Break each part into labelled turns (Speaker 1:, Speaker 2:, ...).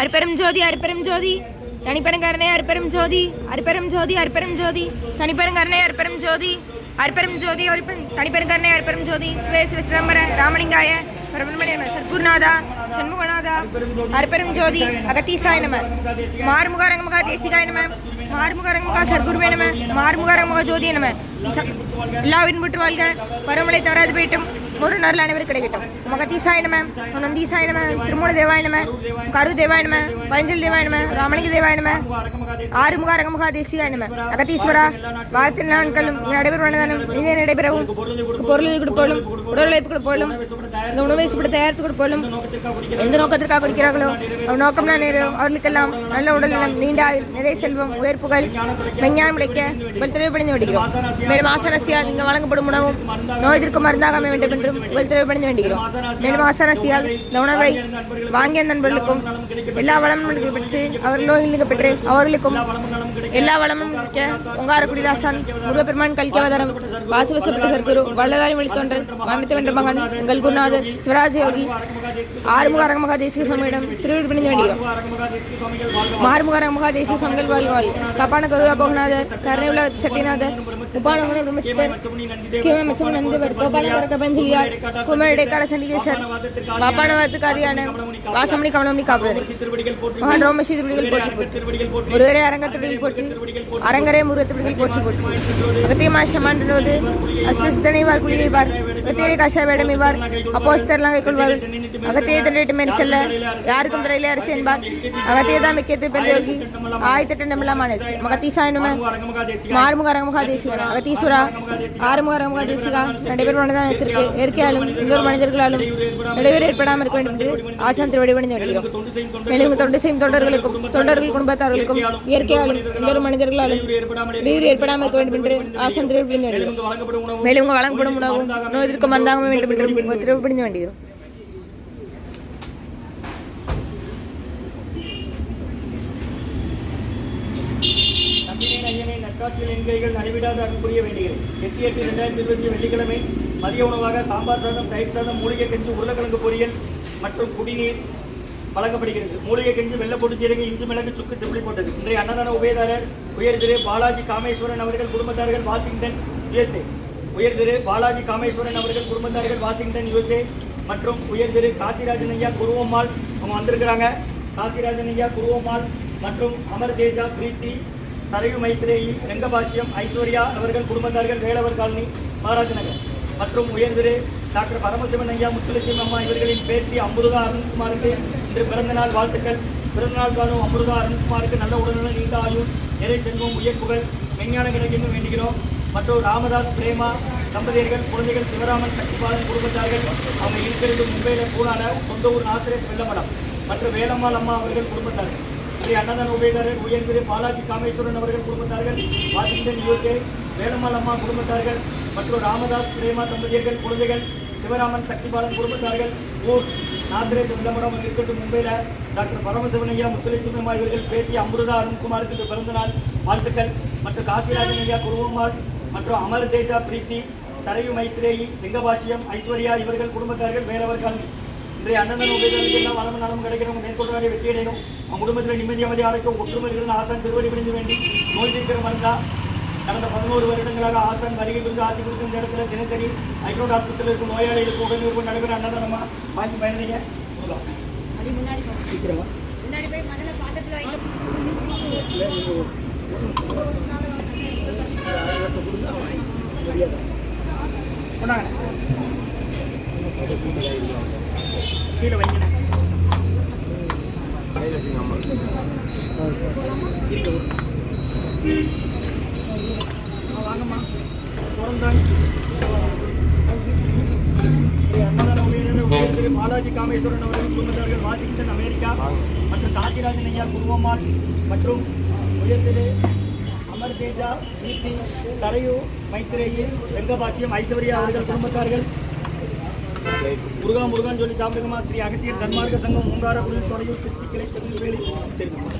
Speaker 1: அருப்பெரும் ஜோதி அருப்பெரும் ஜோதி தனிப்பெரும் கருணை அருப்பெரும் ஜோதி அருப்பெரும் ஜோதி அருப்பெரும் ஜோதி தனிப்பெரும் கருணை அருப்பெரும் ஜோதி அருப்பெரும் ஜோதி அருப்பெரும் தனிப்பெரும் அருப்பெரும் ஜோதி சிவே சிவ சிதம்பர ராமலிங்காய சத்குருநாதா சண்முகநாதா அருப்பெரும் ஜோதி அகத்தீசாய நம. மாறுமுக ரங்கமுகா தேசிகாய நம. மாறுமுக ரங்கமுகா சத்குருவே நம. மாறுமுக ரங்கமுக ஜோதிய நம. எல்லா விண்புற்று வாழ்க. பருவமழை தவறாது போயிட்டும். ஒரு நாள் அனைவரும் கிடைக்கட்டும். மகதீசாய நம நந்தீசாய நம திருமூல தேவாய நம கரு தேவாய நம பஞ்சல் தேவாய நம ராமலிங்க தேவாய நம ஆறுமுக அரங்கமுகா தேசிகாய நம. அகதீஸ்வரா வாரத்தில் நாட்களும் நடைபெறும் அன்னதானம் இனிதே நடைபெறவும். பொருள் கொடுப்போலும் உடல் உழைப்பு கொடுப்போலும் இந்த உணவை சுப்பிட தயாரித்து கொடுப்போலும் எந்த நோக்கத்திற்காக கொடுக்கிறார்களோ அவர் நோக்கம்னா நேரம் அவர்களுக்கெல்லாம் நல்ல உடல் நலம் நீண்ட நிறை செல்வம் உயர் புகழ் விஞ்ஞானம் கிடைக்க உங்கள் தெளிவுபடைந்து விடுகிறோம். மேலும் ஆசனசியால் இங்கு வழங்கப்படும் உணவும் நோய் எதிர்க்கும் மருந்தாக அமைய வேண்டும் என்று என்றும் உங்கள் தெளிவுபடைந்து வேண்டுகிறோம் மேலும் ஆசாராசியால் இந்த உணவை வாங்கிய நண்பர்களுக்கும் எல்லா வளமும் பெற்று அவர் நோயில் பெற்று அவர்களுக்கும் எல்லா வளமும் மிக்க ஒங்காரக்குடி தாசான் முருகப்பெருமான் கல்கவதாரம் வாசுவசப்பட்ட சர்க்குரு வள்ளலாரி வழித்தோன்றல் மரணத்தை வென்ற மகன் எங்கள் குருநாதர் சிவராஜ யோகி ஆறுமுக அரங்கமகா தேசிக சுவாமியிடம் திருவிழிப்பணிந்து வேண்டுகிறோம் மாறுமுக அரங்கமகா தேசிக சுவாமிகள் வாழ்க வாழ்க கப்பான கருவா போகநாதர் கருணை உலக சட்டிநாதர் உபானகுண பிரம்மச்சித்தர் கிம மச்சம் நந்தவர் கோபாலகர கரக பஞ்சலியார் குமர் இடைக்கால சண்டிகேசர் பாப்பான வாத்துக்கு அதிகான வாசமணி கவனமணி காப்பது. மகான் ரோமசி திருவடிகள் போற்றி போற்றி. முருகரே அரங்கத்துடிகள் போற்றி. அரங்கரே முருகத்துடிகள் போற்றி போற்றி. அகத்தியமா சமாண்டோது அசிஸ்தனைவார் குளியைவார் அகத்தியரை காஷா வேடமைவார். அப்போஸ்தர்லாம் கைக்கொள்வார் அகத்திய தண்டிட்டு மேல் செல்ல. யாருக்கும் திரையிலே அரசு என்பார். அகத்திய தான் மிக்கத்து பெந்தோகி. ஆயிரத்தெட்டு நம்பலாமான மகத்தீசாயனுமே மாறுமுக அரங்கமுகா தேசிகன் அகத்தீஸ்வரா. ஆறுமுக அரங்கமுகா தேசிகா நடைபெறும் மனதானத்திற்கு இயற்கையாலும் இன்னொரு மனிதர்களாலும் இடையூறு ஏற்படாமல் இருக்க வேண்டும் என்று ஆசான் திருவடி வருகிறோம். மேலும் தொண்டு செய்யும் தொண்டர்களுக்கும் தொண்டர்கள் குடும்பத்தார்களுக்கும் இயற்கையாலும் இன்னொரு மனிதர்களாலும் இடையூறு ஏற்படாமல் இருக்க வேண்டும் என்று ஆசான் திருவடி வருகிறோம். மேலும் இங்கு வழங்கப்படும் உணவும் நோய் எதிர்க்கும் மந்தாங்க வேண்டும் என்று உங்கள் திருவடி பணிந்து வேண்டுகிறோம்
Speaker 2: நம்பினேன் ஐயனே நற்காற்றில் அருள் புரிய வேண்டுகிறேன். எட்டு எட்டு இரண்டாயிரத்தி இருபத்தி வெள்ளிக்கிழமை மதிய உணவாக சாம்பார் சாதம் தயிர் சாதம் மூலிகை கஞ்சி உருளைக்கிழங்கு பொரியல் மற்றும் குடிநீர் வழங்கப்படுகிறது. மூலிகை கஞ்சி வெள்ளை போட்டு சீரக இஞ்சி மிளகு சுக்கு திப்பிளி போட்டது. இன்றைய அன்னதான உபயதாரர் உயர் திரு பாலாஜி காமேஸ்வரன் அவர்கள் குடும்பத்தார்கள் வாஷிங்டன் யுஎஸ்ஏ. உயர் திரு பாலாஜி காமேஸ்வரன் அவர்கள் குடும்பத்தார்கள் வாஷிங்டன் யுஎஸ்ஏ மற்றும் உயர் திரு காசிராஜன் ஐயா குருவம்மாள். அவங்க வந்திருக்கிறாங்க. காசிராஜன் ஐயா குருவம்மாள் மற்றும் அமர் தேஜா பிரீத்தி சரயு மைத்ரேயி ரங்கபாஷ்யம் ஐஸ்வர்யா அவர்கள் குடும்பத்தார்கள் வேலவர் காலனி மகாராஜ் நகர். மற்றும் உயர்திரு டாக்டர் பரமசிவன் ஐயா முத்துலட்சுமி அம்மா இவர்களின் பேத்தி அமிர்தா அருண்குமாருக்கு இன்று பிறந்தநாள் வாழ்த்துக்கள். பிறந்தநாள் காணும் அமிர்தா அருண்குமாருக்கு நல்ல உடல்நலம் நீண்ட ஆயுள் நிறை செல்வம் உயர் புகழ் விஞ்ஞானம் கிடைக்கணும் வேண்டுகிறோம் மற்றும் ராமதாஸ் பிரேமா தம்பதியர்கள் குழந்தைகள் சிவராமன் சக்திபாலன் குடும்பத்தார்கள் அவங்க இருக்கிறது மும்பையில் கூடான சொந்த ஊர் ஆசிரியர் வெள்ளமடம். மற்றும் வேலம்மாள் அம்மா அவர்கள் குடும்பத்தார்கள். ஸ்ரீ அன்னதான உபயதாரர் உயர்திரு பாலாஜி காமேஸ்வரன் அவர்கள் குடும்பத்தார்கள் வாஷிங்டன் யூஎஸ்ஏ வேலம்மாள் அம்மா குடும்பத்தார்கள் மற்றும் ராமதாஸ் பிரேமா தம்பதியர்கள் குழந்தைகள் சிவராமன் சக்திபாலன் குடும்பத்தார்கள் ஊர் நாசிரியர் விளம்பரம் இருக்கட்டும். மும்பையில் டாக்டர் பரமசிவன் ஐயா முத்துலட்சுமி இவர்கள் பேட்டி அமிர்தா அருண்குமாருக்கு இந்த பிறந்தநாள். வாழ்த்துக்கள். மற்றும் காசிராஜன் ஐயா குருவம்மாள் மற்றும் அமர் தேஜா பிரீத்தி சரயு மைத்ரேயி லிங்கபாஷியம் ஐஸ்வர்யா இவர்கள் குடும்பத்தார்கள் வேலவர் காலனி இன்றைய அண்ணன் உபயோகிகளுக்கு எல்லாம் வளமும் நலமும் கிடைக்கிறவங்க மேற்கொள்வாரை வெற்றியடையணும். அவங்க குடும்பத்தில் நிம்மதி அமைதி அடைக்கும் ஒற்றுமை இருக்கிற ஆசான் திருவடி பிடிந்து வேண்டி. நோய் தீர்க்கிற மருந்தா. கடந்த பதினோரு வருடங்களாக ஆசான் வருகை புரிந்து ஆசை கொடுக்கும் இந்த இடத்துல தினசரி ஐக்ரோட் ஹாஸ்பிட்டல் இருக்கும் நோயாளிகளுக்கு உடனே நடைபெற அன்னதானமா வாங்கி. பயணிங்க கீழே வைங்க. வாங்கம்மா. பிறந்தாங்க பாலாஜி காமேஸ்வரன் அவர்கள் குடும்பத்தார்கள் வாஷிங்டன் அமெரிக்கா. மற்றும் காசிராஜன் ஐயா குருவம்மாள் மற்றும் உயர்திரு அமர் தேஜா கீர்த்தி சரையு மைத்ரேயி வெங்கபாசியம் ஐஸ்வர்யா அவர்கள் குடும்பத்தார்கள். முருகா முருகன் சொல்லி சாப்பிடுங்கம்மா. ஸ்ரீ அகத்தியர் சன்மார்க்க சங்கம் மூங்காரக்குடியில் தொடையூர் திருச்சி கிளை திருநெல்வேலி. சரிங்கம்மா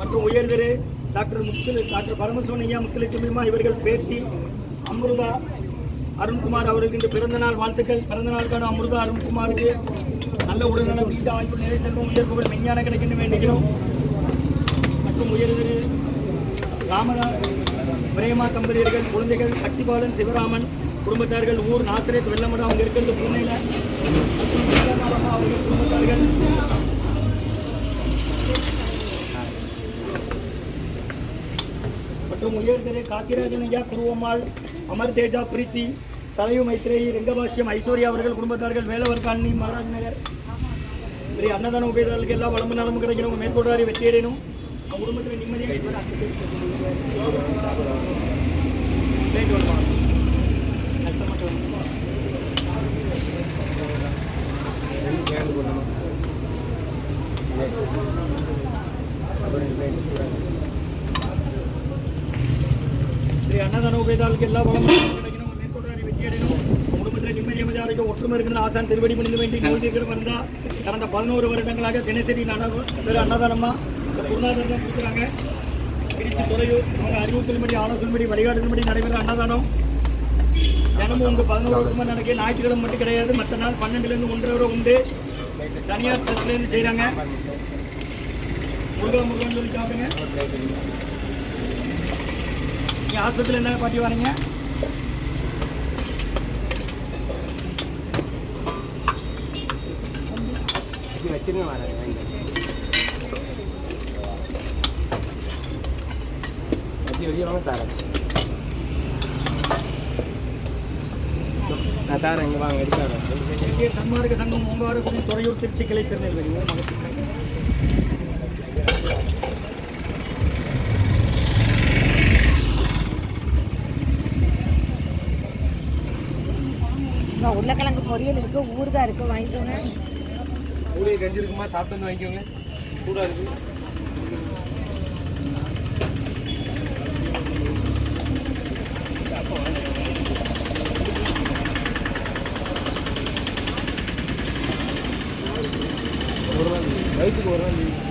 Speaker 2: மற்றும் உயர்திரு டாக்டர் முத்து டாக்டர் பரமசிவன் ஐயா முத்துலட்சுமி இவர்கள் பேட்டி அமிர்தா அருண்குமார் அவர்களுக்கு இந்த பிறந்தநாள் வாழ்த்துக்கள். பிறந்த நாளுக்கான அமிர்தா அருண்குமாருக்கு நல்ல உடல்நலம் நீண்ட ஆய்வு நிறை செல்வம் உயர் புகழ் கிடைக்கணும் வேண்டுகிறோம். மற்றும் உயர் திரு ராமதாஸ் பிரேமா தம்பதியர்கள் குழந்தைகள் சக்திபாலன் சிவராமன் குடும்பத்தார்கள் ஊர் நாசரேத் வெள்ளமடம் அவங்க இருக்கிறது புனேல அவர்கள் குடும்பத்தார்கள் உயர் திரு காசிராஜன் ஐயா குருவம்மாள் அமர் தேஜா பிரீத்தி தலைவு மைத்ரேயி ரெங்கபாஷ்யம் ஐஸ்வர்யா அவர்கள் குடும்பத்தார்கள் வேலவர் காலனி மகாராஜ் நகர். பெரிய அன்னதான உபயோகர்களுக்கு எல்லா வளம்பு நலமும் கிடைக்கணும். உங்க மேற்கொண்டாரி வெற்றியடையணும் அவங்க குடும்பத்தில் நிம்மதியாக Thank you. சைடு ரைட் அன்னதான எல்லா வளமும் கிடைக்கணும். உங்க வெற்றியடையணும் குடும்பத்தில் நிம்மதி அமைச்சாருக்கு ஒற்றுமை இருக்கிற ஆசான் திருவடி முடிந்து வேண்டி நோய் வந்தா கடந்த பதினோரு வருடங்களாக தினசரி அன்னதானமா பொருளாதாரம் கொடுக்குறாங்க. திருச்சி துறையூர் அவங்க அறிவுறுத்தல்படி ஆலோசனைபடி வழிகாட்டுதல்படி நடைபெற அன்னதானம். தினமும் வந்து பதினோரு வருஷமா நடக்க ஞாயிற்றுக்கிழமை மட்டும் கிடையாது. மற்ற நாள் பன்னெண்டுலேருந்து ஒன்றரை வரை உண்டு. தனியார் பஸ்லேருந்து செய்கிறாங்க முருகா முருகன் சொல்லி சாப்பிடுங்க. நீங்கள் ஆஸ்பத்திரியில் என்ன பாட்டி வரீங்க?
Speaker 3: வச்சிருங்க வரேன் வெளியே வாங்க தரேன். நான் தரேன் இங்கே வாங்க
Speaker 2: இந்திய சன்மார்க்க சங்கம் மூங்காரக்குடி துறையூர் திருச்சி கிளை திருநெல்வேலி மகத்தி சங்கம்.
Speaker 1: இப்போ உருளைக்கிழங்கு பொரியல் இருக்கு ஊறுகாய் இருக்கு வாங்கிக்கோங்க.
Speaker 3: ஊரே கஞ்சி இருக்குமா? சாப்பிட்டு வந்து வாங்கிக்கோங்க. சூடாக இருக்கு. வயிற்றுக்கு ஒரு நாள்